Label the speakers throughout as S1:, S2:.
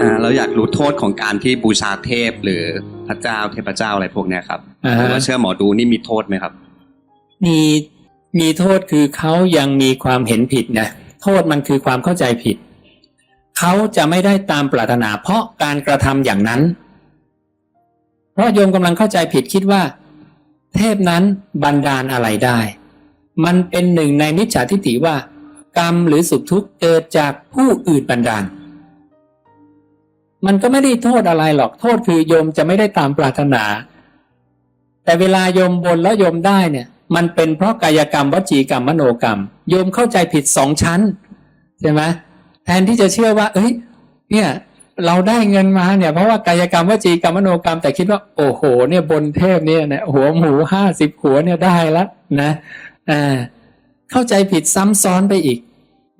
S1: อ่าเราอยากรู้โทษของการที่บูชาเทพหรือพระเจ้าเทพเจ้าอะไรพวกเนี้ยครับ
S2: อ่า
S1: หรือ
S2: ฮะ
S1: ว่าเชื่อหมอดูนี่มีโทษไหมครับ
S2: มีมีโทษคือเขายังมีความเห็นผิดนะโทษมันคือความเข้าใจผิด เขาจะไม่ได้ตามปรารถนา เพราะการกระทำอย่างนั้น เพราะโยมกำลังเข้าใจผิดคิดว่า เทพนั้นบันดาลอะไรได้ มันเป็นหนึ่งในมิจฉาทิฏฐิว่า กรรมหรือสุขทุกข์เกิดจากผู้อื่นบันดาล มันก็ไม่ได้โทษอะไรหรอกโทษคือโยมจะไม่ได้ตามปรารถนา แต่เวลาโยมบนแล้วโยมได้เนี่ย มันเป็นเพราะกายกรรมวจีกรรมมโนกรรม โยมเข้าใจผิดสองชั้นใช่ไหมแทนที่จะเชื่อว่า เอ้ย เนี่ยเราได้เงินมาเนี่ยเพราะว่ากายกรรมวจีกรรมมโนกรรม แต่คิดว่า โอ้โห เนี่ยบนเทพเนี่ยนะหัวหมูห้าสิบหัวเนี่ยได้ล้วนะอ่าเข้าใจผิดซ้ำซ้อนไปอีก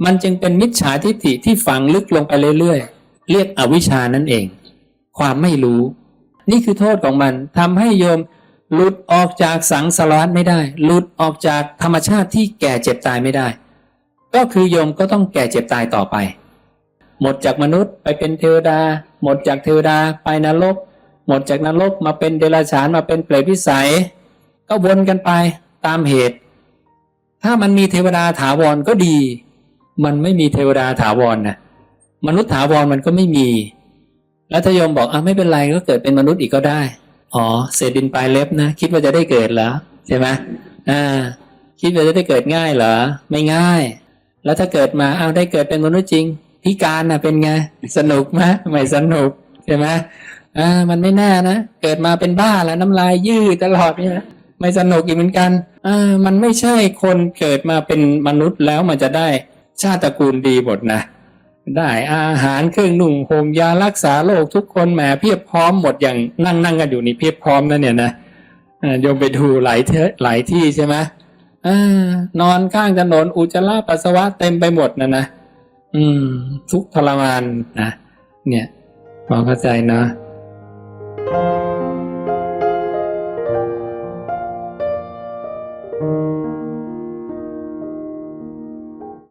S2: มันจึงเป็นมิจฉาทิฏฐิที่ฝังลึกลงไปเรื่อยๆ เรียกอวิชานั่นเอง ความไม่รู้ นี่คือโทษของมันทำให้โยมหลุดออกจากสังสารวัฏไม่ได้ หลุดออกจากธรรมชาติที่แก่เจ็บตายไม่ได้ ก็คือโยมก็ต้องแก่เจ็บตายต่อไป หมดจากมนุษย์ไปเป็นเทวดา หมดจากเทวดาไปนรก หมดจากนรกมาเป็นเดรัจฉานมาเป็นเปรตวิสัย ก็วนกันไปตามเหตุ ถ้ามันมีเทวดาถาวรก็ดี มันไม่มีเทวดาถาวรนะ มนุษย์ถาวรมันก็ไม่มี แล้วถ้าโยมบอกอะไม่เป็นไรก็เกิดเป็นมนุษย์อีกก็ได้ อ๋อเศษดินปลายเล็บนะคิดว่าจะได้เกิดเหรอใช่ไหมอ่าคิดว่าจะได้เกิดง่ายเหรอ ไม่ง่าย แล้วถ้าเกิดมาเอาวได้เกิดเป็นมนุษย์จริง พิการนะเป็นไง สนุกไหมไม่สนุกใช่ไหมอ่ามันไม่แน่นะ เกิดมาเป็นบ้าแล้วน้ำลายยืดตลอดเนี่ยไม่สนุกอีกเหมือนกันอ่ามันไม่ใช่คนเกิดมาเป็นมนุษย์แล้วมันจะได้ชาติตระกูลดีหมดนะ ได้อาหารเครื่องนุ่งห่มยารักษาโรคทุกคนแหมเพียบพร้อมหมดอย่างนั่งนั่งกันอยู่นี่เพียบพร้อมนะเนี่ยนะโยมไปดูหลายเทหลายที่ใช่ไหมอนอนข้างถนนอุจจาระปัสสาวะเต็มไปหมดนะนะอืม ทุกทรมานนะเนี่ยพอเข้าใจเนาะうん。